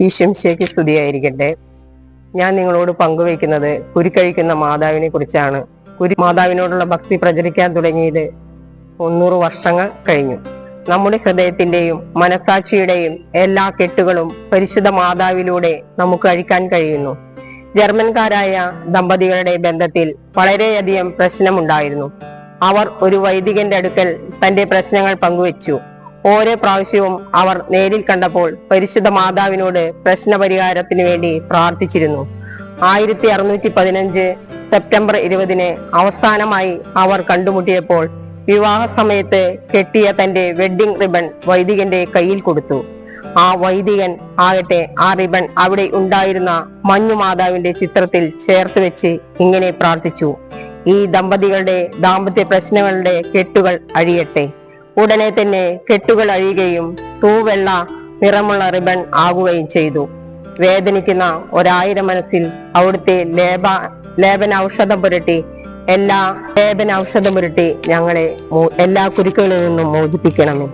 ഈശംശയ്ക്ക് സ്തുതിയായിരിക്കട്ടെ. ഞാൻ നിങ്ങളോട് പങ്കുവയ്ക്കുന്നത് കുരുക്കഴിക്കുന്ന മാതാവിനെ കുറിച്ചാണ്. കുരു മാതാവിനോടുള്ള ഭക്തി പ്രചരിക്കാൻ തുടങ്ങിയത് മുന്നൂറ് വർഷങ്ങൾ കഴിഞ്ഞു. നമ്മുടെ ഹൃദയത്തിന്റെയും മനസാക്ഷിയുടെയും എല്ലാ കെട്ടുകളും പരിശുദ്ധ മാതാവിലൂടെ നമുക്ക് അഴിക്കാൻ കഴിയുന്നു. ജർമ്മൻകാരായ ദമ്പതികളുടെ ബന്ധത്തിൽ വളരെയധികം പ്രശ്നമുണ്ടായിരുന്നു. അവർ ഒരു വൈദികന്റെ അടുക്കൽ തന്റെ പ്രശ്നങ്ങൾ പങ്കുവച്ചു. ഓരോ പ്രാവശ്യവും അവർ നേരിൽ കണ്ടപ്പോൾ പരിശുദ്ധ മാതാവിനോട് പ്രശ്നപരിഹാരത്തിന് വേണ്ടി പ്രാർത്ഥിച്ചിരുന്നു. ആയിരത്തി അറുന്നൂറ്റി പതിനഞ്ച് സെപ്റ്റംബർ ഇരുപതിന് അവസാനമായി അവർ കണ്ടുമുട്ടിയപ്പോൾ വിവാഹ സമയത്ത് കെട്ടിയ തന്റെ വെഡ്ഡിംഗ് റിബൺ വൈദികന്റെ കയ്യിൽ കൊടുത്തു. ആ വൈദികൻ ആകട്ടെ ആ റിബൺ അവിടെ ഉണ്ടായിരുന്ന മഞ്ഞു മാതാവിന്റെ ചിത്രത്തിൽ ചേർത്ത് വെച്ച് ഇങ്ങനെ പ്രാർത്ഥിച്ചു. ഈ ദമ്പതികളുടെ ദാമ്പത്യ പ്രശ്നങ്ങളുടെ കെട്ടുകൾ അഴിയട്ടെ. ഉടനെ തന്നെ കെട്ടുകൾ അഴിയുകയും തൂവെള്ള നിറമുള്ള റിബൺ ആകുകയും ചെയ്തു. വേദനിക്കുന്ന ഒരായിരം മനസ്സിൽ അവിടുത്തെ ലേപ ലേപന ഔഷധം പുരട്ടി എല്ലാ ലേപന ഔഷധം പുരട്ടി ഞങ്ങളെ എല്ലാ കുരുക്കളിൽ നിന്നും മോചിപ്പിക്കണമേ.